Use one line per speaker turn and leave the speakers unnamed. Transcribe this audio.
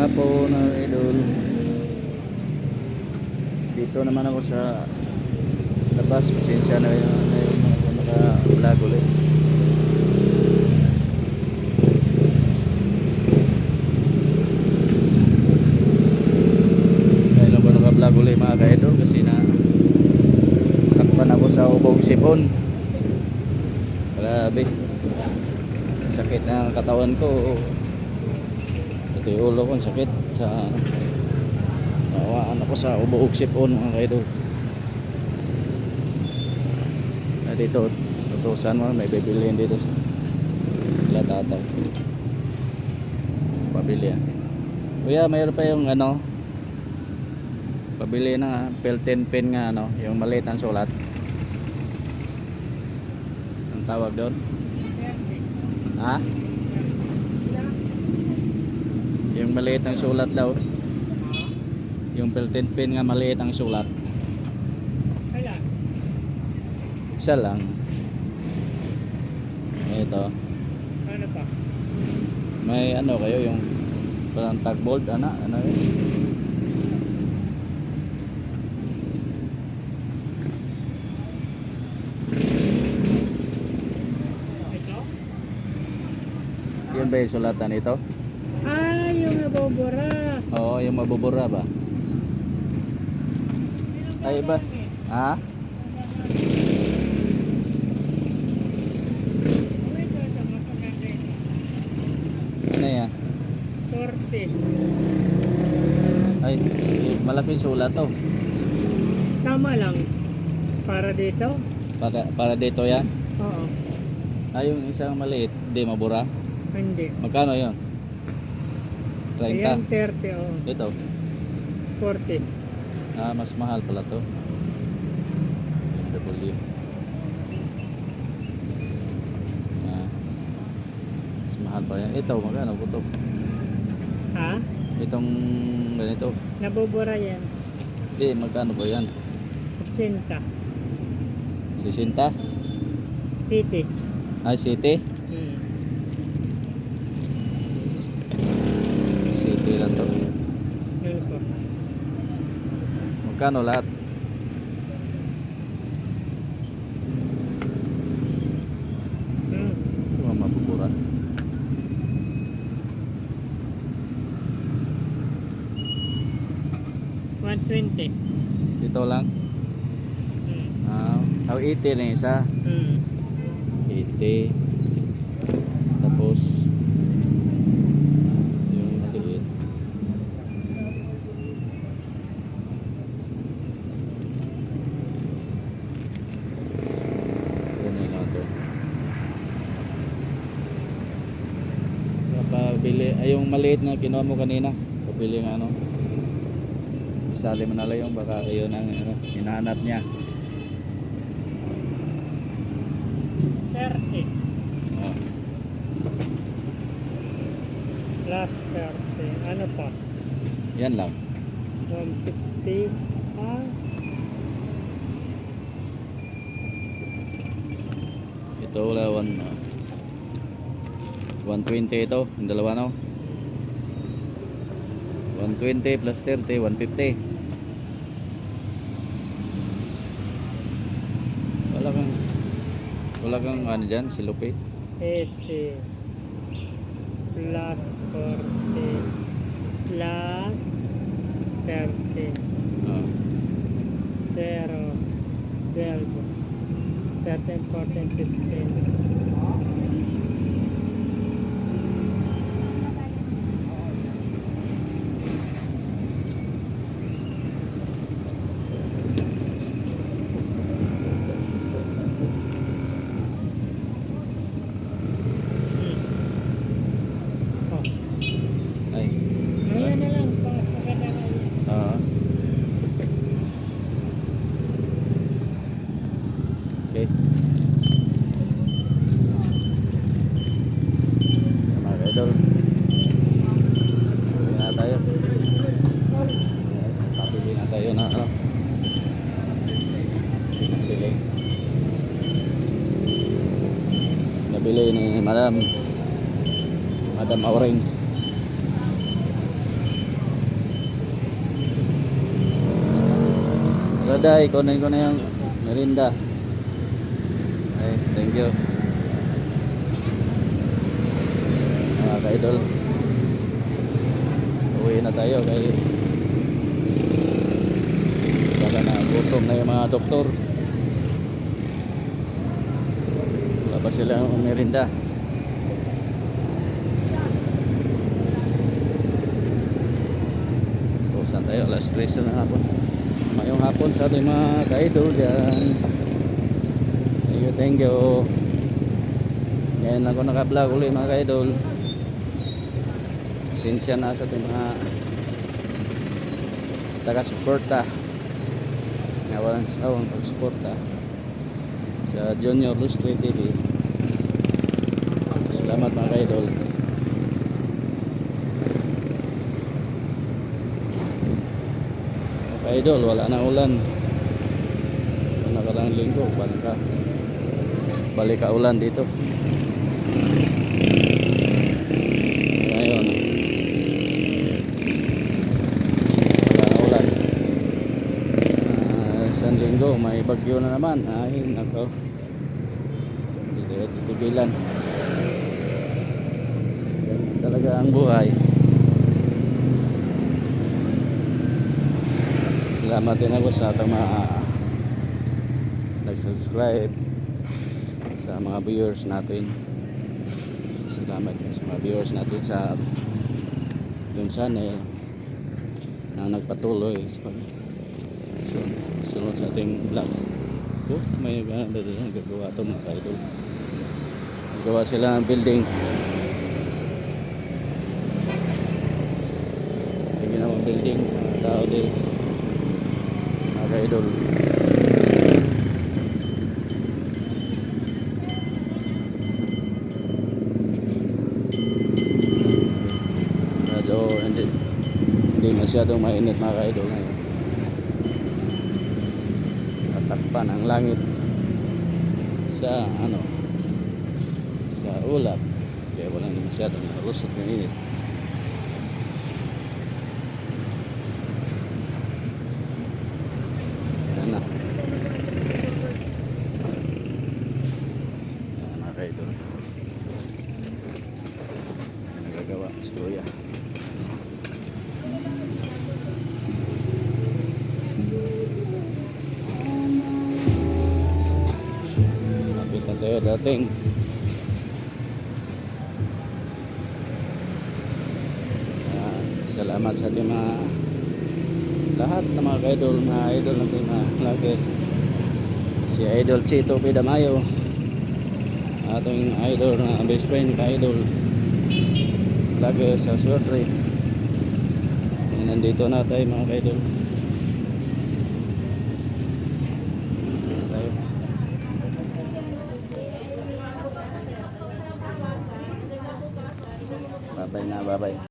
hapon mga idol. Dito naman ako sa labas. Pasensya na yun ngayon ako naka vlog ulit. Ngayon ako naka vlog ulit mga ka-idol kasi na sakpan ako sa ubog sipon. Grabe. Sakit na ang katawan ko ito yung ulo ko sakit sa nawaan ako sa ubuog sipon mga kaidol. Na dito tutusan mo may bibilihin dito. Sila tatay. Pabili ah. Kuya mayroon pa yung ano? Pabili na pelten pen nga ano? Yung maliit ang sulat. Ang tawag doon? Ha yung maliit ang sulat daw. Yung pelten pen nga maliit ang sulat.
Kailan?
isa lang. Ito.
Ano pa?
may ano kayo yung parang tagbold ano ano yun? Yun ba yung sulatan ito
Nabobora.
oo yung mabubura ba ay iba ha ano yan
40.
ay malaking sulat to
Tama lang. Para dito?
para, para dito yan
Oo.
ay yung isang maliit di mabura
Hindi.
magkano yun 30
Ayan, 30. Oo.
ito
40.
Ah, mas mahal pala to. MW. Ah. Mas mahal pa yan. Ito, magkano po to?
Ha?
Itong ganito.
Nabobora yan.
Hindi, magkano po yan?
80.
60?
Titi.
Ay, City?
Hmm.
City lang to.
Yun po.
Magkano lahat?
Hmm.
Ito mga mabubura.
One twenty.
Dito lang.
Hmm.
Ah, oh, 80 na isa.
Hmm.
80 tapos yung maliit yun na lang to sa pabili ay yung maliit na kinuha mo kanina pabili ng ano isali mo na lang yung baka yun ang ano, hinahanap niya
30.
oh.
Plus 30. Ano pa?
yan lang
150. Ah.
Ito wala one, uh, 120 ito, yung dalawa no. 120 plus 30, 150. Wala kang wala kang ano dyan, silupit.
80 plus 40 plus 30
Ah,
0 12 13 14 15 Oh,
ay.
ayan na lang.
Ah. Okay. Mga idol. Pabili na tayo. Pabili na tayo na ano. Nabili. Nabili ni Madam. Madam Auring. Day, kunin ko na yung merinda. Ay, thank you. Mga ka-idol. Uwi na tayo kay baka na gutom na yung mga doktor. Wala pa sila merinda. So, saan tayo? Alas 3 na hapon. Mayong hapon sa ating mga ka-idol dyan. Thank you, thank you. Ngayon ako naka-vlog ulit mga ka-idol. Sinsya na sa ating mga taga-suporta. Nga walang sawang pag-suporta sa Junior Lustre TV. Salamat mga ka-idol. Mga idol, wala na ulan. Nakarang linggo, balik ka. Balik ka ulan dito. Ngayon. Wala na ulan. Ah, isang linggo, may bagyo na naman. Ay, nako. Hindi titigilan. Ganyan talaga ang buhay. Salamat din ako sa atong mga nag-subscribe sa mga viewers natin. Salamat din sa mga viewers natin sa dun eh, na nagpatuloy sa pag sunod, sa ating vlog. Oh, may doon gagawa ito mga idol. Gagawa sila ng building. May ginawang building mga tao mga idol. Medyo hindi hindi masyadong mainit mga idol ngayon. Tatakpan ang langit sa ano sa ulap. Kaya walang masyadong lusot ng init Yan na. Yan mga kaidol. Yan nagagawa. Istorya. Lapit na tayo dating. Yan. Salamat sa ating mga lahat ng mga idol, mga idol natin mga vloggers. Si Idol Chito Pidamayo. Ating idol na best friend ka idol. Vlogger sa Suatre. Eh, Nandito na tayo mga idol. Tayo. Babay na, babay.